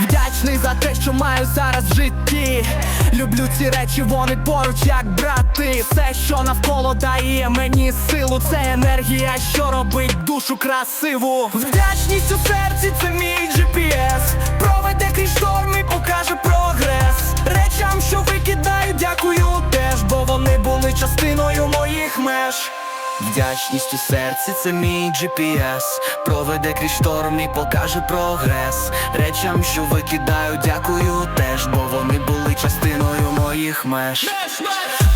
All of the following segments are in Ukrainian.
Вдячний за те, що маю зараз в житті. Люблю ці речі, вони поруч, як брати. Все, що навколо дає мені силу, це енергія, що робить душу красиву. Вдячність у серці, це мій GPS Проведе крізь шторм і покаже прогрес. Речам, що викидаю, дякую теж, бо вони були частиною моїх меж. Вдячність у серці це мій GPS Проведе крізь шторм і покаже прогрес Речам, що викидаю, дякую теж, бо вони були частиною моїх меж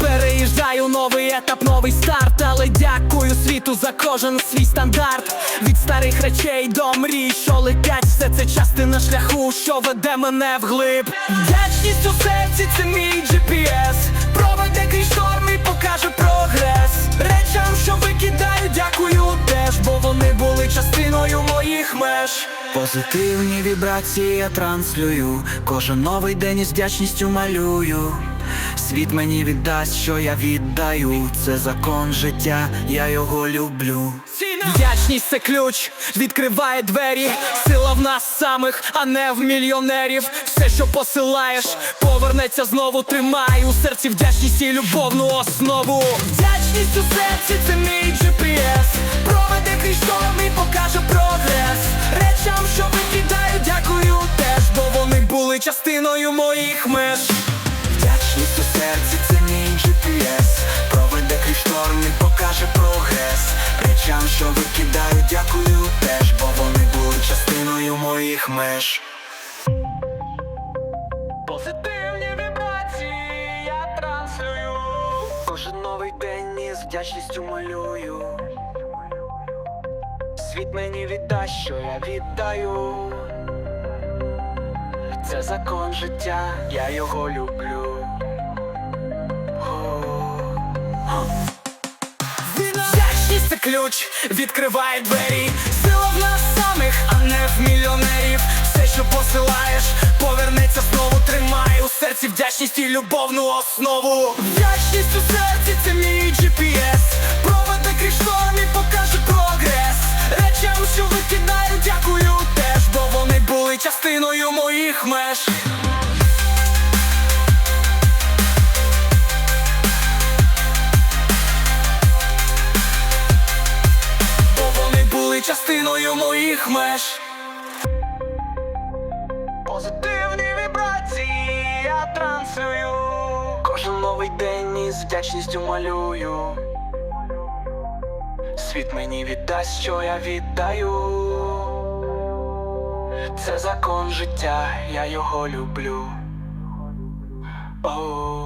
Переїжджаю новий етап, новий старт, але дякую світу за кожен свій стандарт. Від старих речей до мрій, що летять, все це частина шляху, що веде мене вглиб. Вдячність у серці, це мій GPS моїх меж. Позитивні вібрації я транслюю, кожен новий день із вдячністю малюю. Світ мені віддасть, що я віддаю. Це закон життя, я його люблю. Вдячність це ключ, відкриває двері. Сила в нас самих, а не в мільйонерів. Все, що посилаєш, повернеться знову. Тримай у серці вдячність і любовну основу. Вдячність у серці це мій GPS Проведе крізь частиною моїх меж. Вдячність у серці це мій GPS Проведе крізь шторм і покаже прогрес. Речам, що викидаю, дякую теж, бо вони були частиною моїх меж. Позитивні вібрації я транслюю. Кожен новий день із вдячністю малюю. Світ мені віддасть, що я віддаю це закон життя, я його люблю. Вдячність це ключ, відкриває двері. Сила в нас самих, а не в мільйонерів. Все, що посилаєш, повернеться знову. Тримай у серці вдячність і любовну основу. Вдячність у серці це мій GPS Проведе крізь шторм покаже прогрес. Речам, що викидаю, моїх меж. Бо вони були частиною моїх меж. Позитивні вібрації я транслюю. Кожен новий день із вдячністю малюю. Світ мені віддасть, що я віддаю. Це закон життя, я його люблю. Оу.